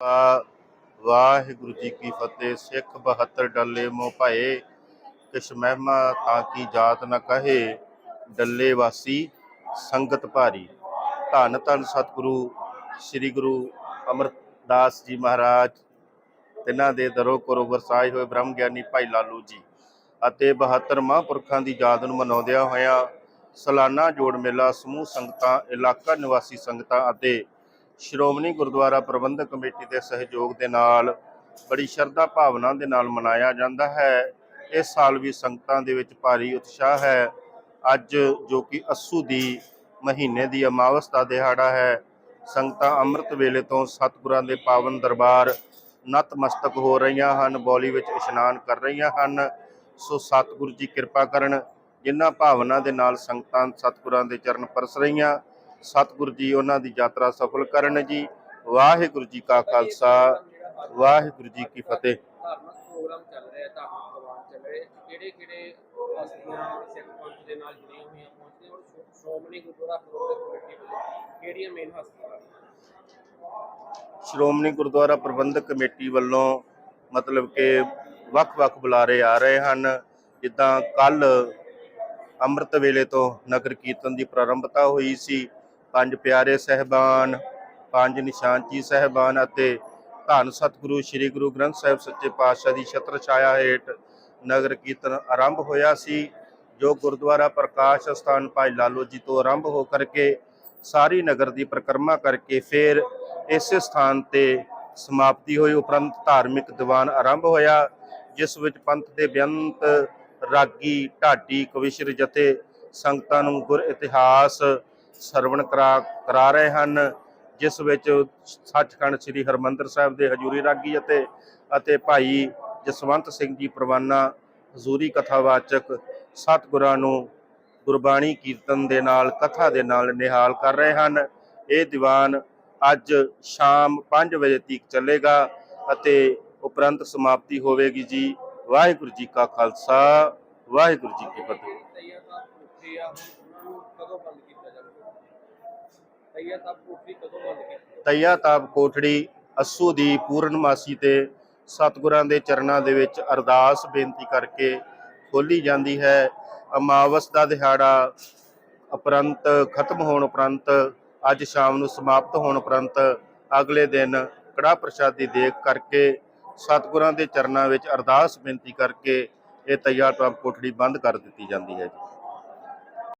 ਵਾਹਿਗੁਰੂ ਜੀ ਕੀ ਫਤਿਹ, ਸਿੱਖ 72 ਡੱਲੇ ਮੋ ਭਾਏ ਕਿਛ ਮਹਿਮਾ ਤਾਂ ਕੀ ਜਾਤ ਨਾ ਕਹੇ, ਡੱਲੇ ਵਾਸੀ ਸੰਗਤ ਭਾਰੀ। ਧੰਨ ਧੰਨ ਸਤਿਗੁਰੂ, ਸ੍ਰੀ ਗੁਰੂ ਅਮਰਦਾਸ ਜੀ ਮਹਾਰਾਜ, ਤਿਨਾਂ ਦੇ ਦਰੋ ਕਰੋ ਵਰਸਾਏ ਹੋਏ ਬ੍ਰਹਮ ਗਿਆਨੀ ਭਾਈ ਲਾਲੂ ਜੀ ਅਤੇ 72 ਮਹਾਂਪੁਰਖਾਂ ਦੀ ਯਾਦ ਨੂੰ ਮਨਾਉਂਦਿਆਂ ਹੋਇਆਂ ਸਾਲਾਨਾ ਜੋੜ ਮੇਲਾ ਸਮੂਹ ਸੰਗਤਾਂ, ਇਲਾਕਾ ਨਿਵਾਸੀ ਸੰਗਤਾਂ ਅਤੇ ਸ਼੍ਰੋਮਣੀ ਗੁਰਦੁਆਰਾ ਪ੍ਰਬੰਧਕ ਕਮੇਟੀ ਦੇ ਸਹਿਯੋਗ ਦੇ ਨਾਲ ਬੜੀ ਸ਼ਰਧਾ ਭਾਵਨਾ ਦੇ ਨਾਲ ਮਨਾਇਆ ਜਾਂਦਾ ਹੈ। ਇਸ ਸਾਲ ਵੀ ਸੰਗਤਾਂ ਦੇ ਵਿੱਚ ਭਾਰੀ ਉਤਸ਼ਾਹ ਹੈ। ਅੱਜ ਜੋ ਕਿ ਅਸੂ ਦੀ ਮਹੀਨੇ ਦੀ ਅਮਾਵਸ ਦਾ ਦਿਹਾੜਾ ਹੈ, ਸੰਗਤਾਂ ਅੰਮ੍ਰਿਤ ਵੇਲੇ ਤੋਂ ਸਤਿਗੁਰਾਂ ਦੇ ਪਾਵਨ ਦਰਬਾਰ ਨਤਮਸਤਕ ਹੋ ਰਹੀਆਂ ਹਨ, ਬੌਲੀ ਵਿੱਚ ਇਸ਼ਨਾਨ ਕਰ ਰਹੀਆਂ ਹਨ। ਸੋ ਸਤਿਗੁਰੂ ਜੀ ਕਿਰਪਾ ਕਰਨ, ਜਿਨ੍ਹਾਂ ਭਾਵਨਾ ਦੇ ਨਾਲ ਸੰਗਤਾਂ ਸਤਿਗੁਰਾਂ ਦੇ ਚਰਨ ਪਰਸ ਰਹੀਆਂ ਸਤਿਗੁਰੂ ਜੀ ਉਹਨਾਂ ਦੀ ਯਾਤਰਾ ਸਫਲ ਕਰਨ ਜੀ। ਵਾਹਿਗੁਰੂ ਜੀ ਕਾ ਖਾਲਸਾ ਵਾਹਿਗੁਰੂ ਜੀ ਕੀ ਫਤਿਹ। ਧਾਰਮਿਕ ਪ੍ਰੋਗਰਾਮ ਚੱਲ ਰਿਹਾ ਧਾਰਮਿਕ ਪ੍ਰੋਗਰਾਮ ਚੱਲ ਰਹੇ ਕਿਹੜੇ ਕਿਹੜੇ ਹਸਤੀਆਂ ਸਿੱਖ ਪੰਥ ਦੇ ਨਾਲ ਜੁੜੀਆਂ ਹੋਈਆਂ ਪਹੁੰਚਦੇ ਔਰ ਸ਼੍ਰੋ- ਸ਼੍ਰੋਮਣੀ ਗੁਰਦੁਆਰਾ ਪ੍ਰਬੰਧਕ ਕਮੇਟੀ ਵੱਲੋਂ ਕਿਹੜੀਆਂ ਮੇਨ ਹਸਤੀਆਂ ਹਨ? ਸ਼੍ਰੋਮਣੀ ਗੁਰਦੁਆਰਾ ਪ੍ਰਬੰਧਕ ਕਮੇਟੀ ਵੱਲੋਂ ਮਤਲਬ ਕਿ ਵੱਖ-ਵੱਖ ਬੁਲਾਰੇ ਆ ਰਹੇ ਹਨ। ਜਿੱਦਾਂ ਕੱਲ ਅੰਮ੍ਰਿਤ ਵੇਲੇ ਤੋਂ ਨਗਰ ਕੀਰਤਨ ਦੀ ਪ੍ਰਾਰੰਭਤਾ ਹੋਈ ਸੀ। ਪੰਜ ਪਿਆਰੇ ਸਹਿਬਾਨ, ਪੰਜ ਨਿਸ਼ਾਨਚੀ ਸਹਿਬਾਨ ਅਤੇ ਧੰਨ ਸਤਿਗੁਰੂ ਸ੍ਰੀ ਗੁਰੂ ਗ੍ਰੰਥ ਸਾਹਿਬ ਸੱਚੇ ਪਾਤਸ਼ਾਹ ਦੀ ਛਤਰ ਛਾਇਆ ਹੇਠ ਨਗਰ ਕੀਰਤਨ ਆਰੰਭ ਹੋਇਆ ਸੀ, ਜੋ ਗੁਰਦੁਆਰਾ ਪ੍ਰਕਾਸ਼ ਸਥਾਨ ਭਾਈ ਲਾਲੋ ਜੀ ਤੋਂ ਆਰੰਭ ਹੋ ਕਰਕੇ ਸਾਰੀ ਨਗਰ ਦੀ ਪਰਿਕਰਮਾ ਕਰਕੇ ਫਿਰ ਇਸੇ ਸਥਾਨ ਤੇ ਸਮਾਪਤੀ ਹੋਈ। ਉਪਰੰਤ ਧਾਰਮਿਕ ਦੀਵਾਨ ਆਰੰਭ ਹੋਇਆ, ਜਿਸ ਵਿੱਚ ਪੰਥ ਦੇ ਬੇਅੰਤ ਰਾਗੀ ਢਾਡੀ ਕਵਿਸ਼ਰ ਜਥੇ ਸੰਗਤਾਂ ਨੂੰ ਗੁਰ ਇਤਿਹਾਸ ਸਰਵਣ ਕਰਾ ਕਰਾ ਰਹੇ ਹਨ, ਜਿਸ ਵਿੱਚ ਸੱਚਖੰਡ ਸ੍ਰੀ ਹਰਮੰਦਰ ਸਾਹਿਬ ਦੇ ਹਜੂਰੀ ਰਾਗੀ ਅਤੇ ਅਤੇ ਭਾਈ ਜਸਵੰਤ ਸਿੰਘ ਜੀ ਪ੍ਰਵਾਨਾ ਹਜ਼ੂਰੀ ਕਥਾਵਾਚਕ ਸਤਿਗੁਰਾਂ ਨੂੰ ਗੁਰਬਾਣੀ ਕੀਰਤਨ ਦੇ ਨਾਲ, ਕਥਾ ਦੇ ਨਾਲ ਨਿਹਾਲ ਕਰ ਰਹੇ ਹਨ। ਇਹ ਦੀਵਾਨ ਅੱਜ ਸ਼ਾਮ 5 ਵਜੇ ਤੱਕ ਚੱਲੇਗਾ ਅਤੇ ਉਪਰੰਤ ਸਮਾਪਤੀ ਹੋਵੇਗੀ ਜੀ। ਵਾਹਿਗੁਰੂ ਜੀ ਕਾ ਖਾਲਸਾ, ਵਾਹਿਗੁਰੂ ਜੀ ਕੀ ਫਤਿਹ ਤਈਆ ਸਾਹਿਬ ਕੋਠੀ ਆ ਉਹਨਾਂ ਨੂੰ ਕਦੋਂ ਬੰਦ ਕੀਤਾ ਜਾਵੇਗਾ ਤਈਆ ਤਾਪ ਕੋਠੜੀ ਅਸੂ ਦੀ ਪੂਰਨਮਾਸੀ ਤੇ ਸਤਿਗੁਰਾਂ ਦੇ ਚਰਨਾਂ ਦੇ ਵਿੱਚ ਅਰਦਾਸ ਬੇਨਤੀ ਕਰਕੇ ਖੋਲੀ ਜਾਂਦੀ ਹੈ। ਅਮਾਵਸ ਦਾ ਦਿਹਾੜਾ ਉਪਰੰਤ, ਖਤਮ ਹੋਣ ਉਪਰੰਤ, ਅੱਜ ਸ਼ਾਮ ਨੂੰ ਸਮਾਪਤ ਹੋਣ ਉਪਰੰਤ, ਅਗਲੇ ਦਿਨ ਕੜਾ ਪ੍ਰਸ਼ਾਦੀ ਦੇਖ ਕਰਕੇ ਸਤਿਗੁਰਾਂ ਦੇ ਚਰਨਾਂ ਵਿੱਚ ਅਰਦਾਸ ਬੇਨਤੀ ਕਰਕੇ ਇਹ ਤਈਆ ਟਾਪ ਕੋਠੜੀ ਬੰਦ ਕਰ ਦਿੱਤੀ ਜਾਂਦੀ ਹੈ ਜੀ।